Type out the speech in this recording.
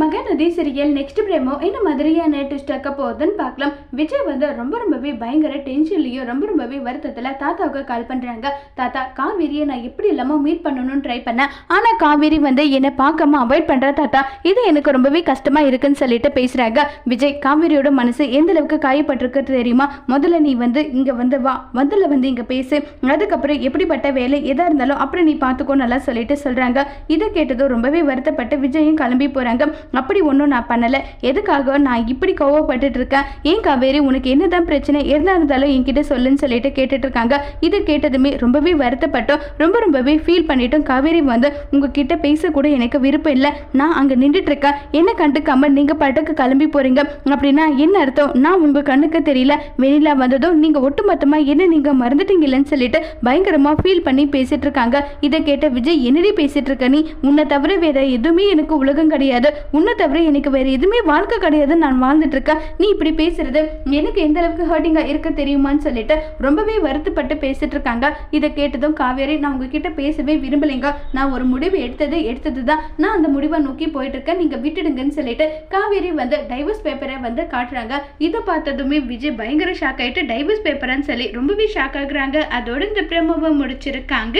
Mahanadi serial next பிரேமோ என்ன மாதிரியான twist ஆக்க போகுதுன்னு பார்க்கலாம். விஜய் வந்து ரொம்ப ரொம்பவே பயங்கர டென்ஷன்லையும் ரொம்ப ரொம்பவே வருத்தத்தில் தாத்தாவுக்கு கால் பண்ணுறாங்க தாத்தா காவேரியை நான் எப்படி இல்லாமல் மீட் பண்ணணும்னு ட்ரை பண்ணேன். ஆனால் காவேரி வந்து என்னை பார்க்காம அவாய்ட் பண்ணுற தாத்தா. இது எனக்கு ரொம்பவே கஷ்டமாக இருக்குன்னு சொல்லிட்டு பேசுகிறாங்க விஜய் காவேரியோட மனசு எந்த அளவுக்கு காயப்பட்டிருக்கு தெரியுமா? முதல்ல நீ வந்து இங்கே வந்து வா. முதல்ல வந்து இங்கே பேசு. அதுக்கப்புறம் எப்படிப்பட்ட வேலை எதாக இருந்தாலும் அப்புறம் நீ பார்த்துக்கோ நல்லா சொல்லிட்டு சொல்கிறாங்க இதை கேட்டதும் ரொம்பவே வருத்தப்பட்டு விஜயும் கிளம்பி போகிறாங்க அப்படி ஒன்றும் நான் பண்ணலை. எதுக்காக நான் இப்படி கோவப்பட்டுட்டு இருக்கேன்? ஏன் காவேரி உனக்கு என்னதான் பிரச்சனை? எதா இருந்தாலும் என்கிட்ட சொல்லுன்னு சொல்லிட்டு கேட்டுட்டு இருக்காங்க. இது கேட்டதுமே ரொம்பவே வருத்தப்பட்டோம். ரொம்ப ரொம்பவே ஃபீல் பண்ணிட்டோம். காவேரி வந்து உங்ககிட்ட பேசக்கூட எனக்கு விருப்பம் இல்லை. நான் அங்கே நின்றுட்டு இருக்கேன். என்ன கண்டுக்காம நீங்கள் பாட்டுக்கு கிளம்பி போறீங்க? அப்படின்னா என்ன அர்த்தம்? நான் உங்கள் கண்ணுக்கு தெரியல. வெளியில வந்ததும் நீங்கள் ஒட்டுமொத்தமாக என்ன நீங்கள் மறந்துட்டீங்கன்னு சொல்லிட்டு பயங்கரமாக ஃபீல் பண்ணி பேசிட்டு இருக்காங்க. இதை கேட்ட விஜய் என்னடி பேசிட்டு இருக்க நீ? உன்னை தவிர வேற எதுவுமே எனக்கு உலகம் கிடையாது. உன்னை தவிர எனக்கு வேற எதுவுமே வாழ்க்கை கிடையாது நான் வாழ்ந்துட்டு இருக்கேன். நீ இப்படி பேசுறது எனக்கு எந்த அளவுக்கு ஹர்ட்டிங்கா இருக்க தெரியுமான்னு சொல்லிட்டு ரொம்பவே வருத்தப்பட்டு பேசிட்டு இருக்காங்க. இதை கேட்டதும் காவேரி நான் உங்ககிட்ட பேசவே விரும்பலைங்க. நான் ஒரு முடிவு எடுத்தது எடுத்தது தான். நான் அந்த முடிவை நோக்கி போயிட்டு இருக்கேன். நீங்க விட்டுடுங்கன்னு சொல்லிட்டு காவேரி வந்து டைவர்ஸ் பேப்பரை வந்து காட்டுறாங்க. இதை பார்த்ததுமே விஜய் பயங்கர ஷாக் ஆயிட்டு டைவர்ஸ் பேப்பரான்னு சொல்லி ரொம்பவே ஷாக் ஆகுறாங்க. அதோட இந்த பிரமவை முடிச்சிருக்காங்க.